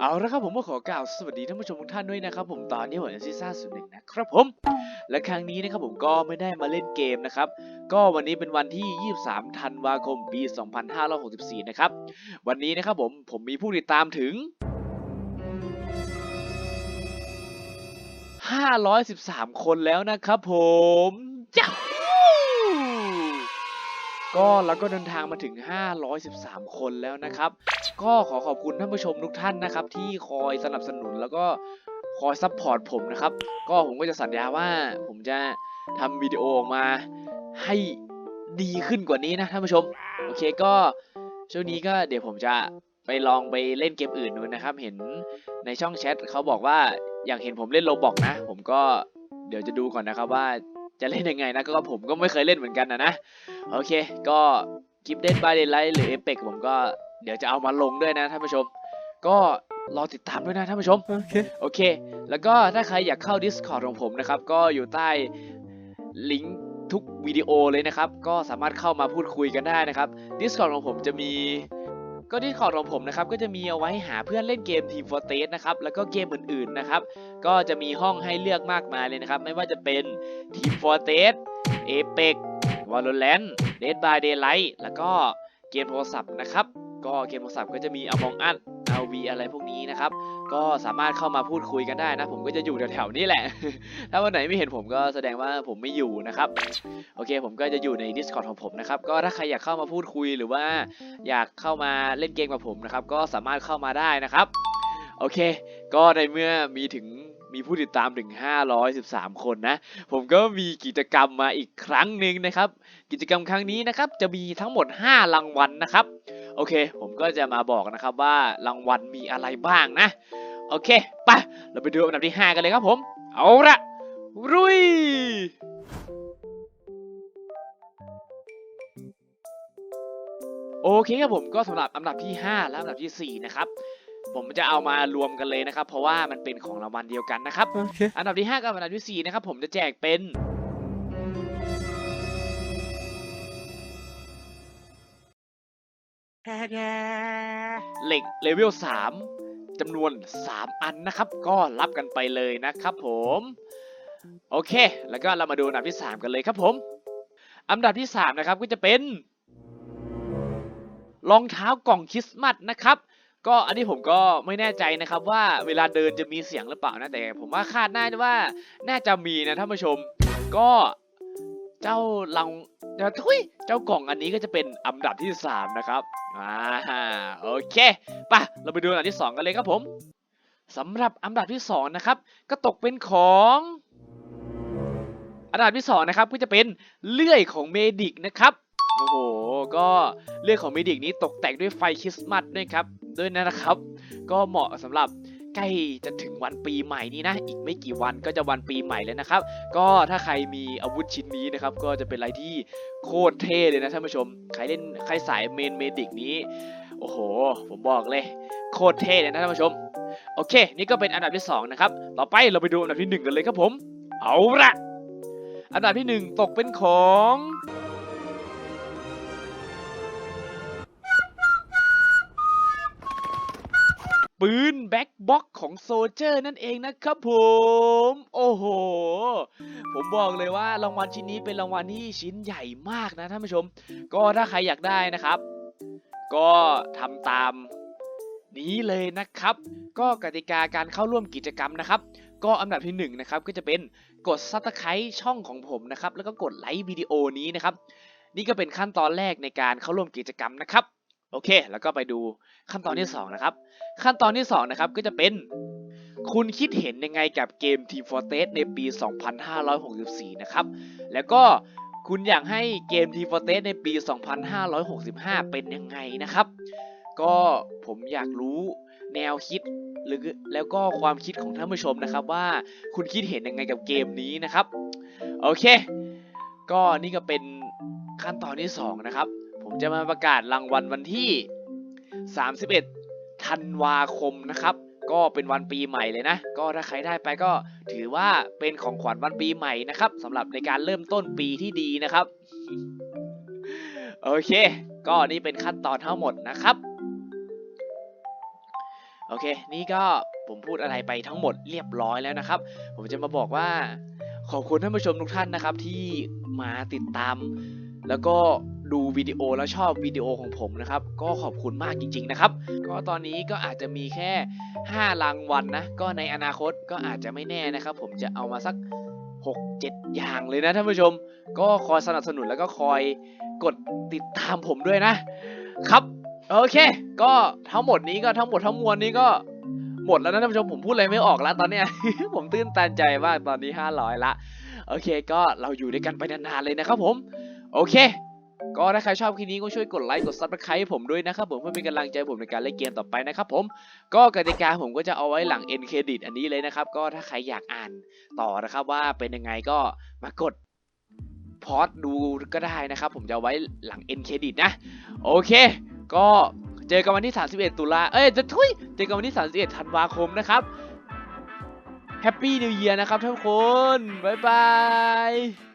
เอาละครับผมก็ขอกล่าวสวัสดีท่านผู้ชมทุกท่านด้วยนะครับผมตอนนี้ผมในซีซั่นสุดหนึ่งนะครับผม และครั้งนี้นะครับผมก็ไม่ได้มาเล่นเกมนะครับ ก็วันนี้เป็นวันที่ 23 ธันวาคม ปี 2564 นะครับ วันนี้นะครับผมผมมีผู้ติดตามถึง 513 คนแล้วนะครับผมจ้าก็แล้วก็เดินทางมาถึง 513 คนแล้วนะครับ ก็ขอขอบคุณท่านผู้ชมทุกท่านนะครับ ที่คอยสนับสนุนแล้วก็คอยซัพพอร์ตผมนะครับ ก็ผมก็จะสัญญาว่าผมจะทำวิดีโอออกมาให้ดีขึ้นกว่านี้นะท่านผู้ชม โอเคก็ช่วงนี้ก็เดี๋ยวผมจะไปลองไปเล่นเกมอื่นดูนะครับ เห็นในช่องแชทเขาบอกว่าอยากเห็นผมเล่นโลบอกนะ ผมก็เดี๋ยวจะดูก่อนนะครับว่าจะเล่นยังไงนะก็ผมก็ไม่เคยเล่นเหมือนกันนะนะ โอเค ก็คลิปเด่นบายเดนไลท์หรือเอฟเปกผมก็ เดี๋ยวจะเอามาลงด้วยนะท่านผู้ชม ก็รอติดตามด้วยนะท่านผู้ชม โอเค โอเค แล้วก็ถ้าใครอยากเข้า Discord ของผมนะครับ ก็อยู่ใต้ลิงก์ทุกวิดีโอเลยนะครับ ก็สามารถเข้ามาพูดคุยกันได้นะครับ Discord ของผมจะมี ก็ Discord ของผมนะครับ ก็จะมีเอาไว้หาเพื่อนเล่นเกม Team Fortress นะครับ แล้วก็เกมอื่นๆนะครับ ก็จะมีห้องให้เลือกมากมายเลยนะครับ ไม่ว่าจะเป็น Team Fortress Apex Valorant Dead by Daylight แล้วก็ เกมโทรศัพท์นะครับ ก็เกมโทรศัพท์ก็จะมี Among Us RV อะไรพวกนี้นะครับ ก็สามารถเข้ามาพูดคุยกันได้นะ ผมก็จะอยู่แถวๆนี้แหละ ถ้าวันไหนไม่เห็นผมก็แสดงว่าผมไม่อยู่นะครับ โอเค ผมก็จะอยู่ใน Discord ของผมนะครับ ก็ถ้าใครอยากเข้ามาพูดคุยหรือว่าอยากเข้ามาเล่นเกมกับผมนะครับ ก็สามารถเข้ามาได้นะครับ โอเค ก็ในเมื่อมีถึง มีผู้ติดตามถึง 513 คนนะ ผมก็มีกิจกรรมมาอีกครั้งหนึ่งนะครับ กิจกรรมครั้งนี้นะครับจะมีทั้งหมด 5 รางวัลนะครับ โอเค ผมก็จะมาบอกนะครับว่ารางวัลมีอะไรบ้างนะ โอเคไปเราไปดูอันดับที่ 5 กันเลยครับผม เอาละรุยโอเคครับผมก็สำหรับอันดับที่ 5 และอันดับที่ 4 นะครับ ผมจะเอามารวมกันเลยนะครับ เพราะว่ามันเป็นของรางวัลเดียวกันนะครับ โอเค อันดับที่ 5 กับอันดับที่4นะครับผมจะแจกเป็นเหล็กเลเวล3จำนวน 3 อันนะครับ ก็รับกันไปเลยนะครับผม โอเค แล้วก็เรามาดูอันดับที่ 3 กันเลยครับผม อันดับที่ 3 นะครับก็จะเป็นรองเท้ากล่องคริสต์มาสนะครับ ก็อันนี้ผมก็ไม่แน่ใจนะครับว่าเวลาเดินจะมีเสียงหรือเปล่านะแต่ ผมว่าคาดหน้าว่าน่าจะมีนะท่านผู้ชม ก็เจ้าลังเจ้าทุยเจ้ากล่องอันนี้ก็จะเป็นอันดับที่ 3 นะครับอ่าโอเคไปะเราไปดูอันดับที่ 2 กันเลยครับผมสำหรับอันดับที่ 2 นะครับ ก็ตกเป็นของอันดับที่2นะครับก็จะเป็นเลื่อยของเมดิกนะครับ อ้โห ก็เรื่องของเมดิกนี้ตกแต่งด้วยไฟคริสต์มาสด้วยครับ ด้วยนะครับ ก็เหมาะสำหรับใกล้จะถึงวันปีใหม่นี้นะ อีกไม่กี่วันก็จะวันปีใหม่แล้วนะครับ ก็ถ้าใครมีอาวุธชิ้นนี้นะครับ ก็จะเป็นอะไรที่โคตรเท่เลยนะท่านผู้ชม ใครเล่นใครสายเมนเมดิกนี้ โอ้โห ผมบอกเลย โคตรเท่เลยนะท่านผู้ชม โอเค นี่ก็เป็นอันดับที่สองนะครับ ต่อไปเราไปดูอันดับที่หนึ่งกันเลยครับผม เอาละอันดับที่หนึ่งตกเป็นของ ปืนแบ็คบ็อกของโซเจอร์นั่นเองนะครับผม โอ้โห ผมบอกเลยว่ารางวัลชิ้นนี้เป็นรางวัลที่ชิ้นใหญ่มากนะท่านผู้ชม ก็ถ้าใครอยากได้นะครับ ก็ทำตามนี้เลยนะครับ ก็กติกาการเข้าร่วมกิจกรรมนะครับ ก็อันดับที่หนึ่งนะครับก็จะเป็นกดซับสไครต์ช่องของผมนะครับ แล้วก็กดไลค์วิดีโอนี้นะครับ นี่ก็เป็นขั้นตอนแรกในการเข้าร่วมกิจกรรมนะครับ โอเค แล้วก็ไปดูขั้นตอนที่สองนะครับ ขั้นตอนที่ 2 นะครับ ก็จะเป็น คุณคิดเห็นยังไงกับเกม Team Fortress ในปี 2564 นะครับ แล้วก็คุณอยากให้เกม Team Fortress ในปี 2565 เป็นยังไงนะครับ ก็ผมอยากรู้แนวคิดหรือแล้วก็ความคิดของท่านผู้ชมนะครับว่าคุณคิดเห็นยังไงกับเกมนี้นะครับ โอเค ก็นี่ก็เป็นขั้นตอนที่ 2 นะครับ ผมจะมาประกาศรางวัลวันที่ 31 ธันวาคมนะครับ ก็เป็นวันปีใหม่เลยนะ ก็ถ้าใครได้ไปก็ถือว่าเป็นของขวัญวันปีใหม่นะครับสำหรับในการเริ่มต้นปีที่ดีนะครับ โอเค ก็นี่เป็นขั้นตอนทั้งหมดนะครับ โอเค นี่ก็ผมพูดอะไรไปทั้งหมดเรียบร้อยแล้วนะครับ ผมจะมาบอกว่าขอบคุณท่านผู้ชมทุกท่านนะครับที่มาติดตาม แล้วก็ ดูวิดีโอแล้วชอบวิดีโอของผมนะครับ ก็ขอบคุณมากจริง ๆ นะครับ ก็ตอนนี้ก็อาจจะมีแค่ 5 รางวัลนะ ก็ในอนาคตก็อาจจะไม่แน่นะครับ ผมจะเอามาสัก 6 7 อย่างเลยนะท่านผู้ชม ก็คอยสนับสนุนแล้วก็คอยกดติดตามผมด้วยนะ ครับโอเค ก็ทั้งหมดนี้ก็ทั้งหมดทั้งมวลนี้ก็หมดแล้วนะท่านผู้ชมผมพูดอะไรไม่ออกแล้วตอนเนี้ย ผมตื้นตันใจมากตอนนี้ 500 ละ โอเคก็เราอยู่ด้วยกันไปนานๆเลยนะครับผม โอเค ก็ถ้าใครชอบคลิปนี้ก็ช่วยกดไลค์กดซับสไครต์ให้ผมด้วยนะครับผมเพื่อเป็นกำลังใจผมในการเล่นเกมต่อไปนะครับผมก็กติกาผมก็จะเอาไว้หลัง end credit อันนี้เลยนะครับ ก็ถ้าใครอยากอ่านต่อนะครับว่าเป็นยังไงก็มากดพอดดูก็ได้นะครับ ผมจะไว้หลัง end credit นะ โอเค ก็เจอกันวันที่ 31 ตุลา เอ้ยจะทุยเจอกันวันที่ 31 ธันวาคมนะครับแฮปปี้นิวเยียร์นะครับทุกคน บ๊ายบาย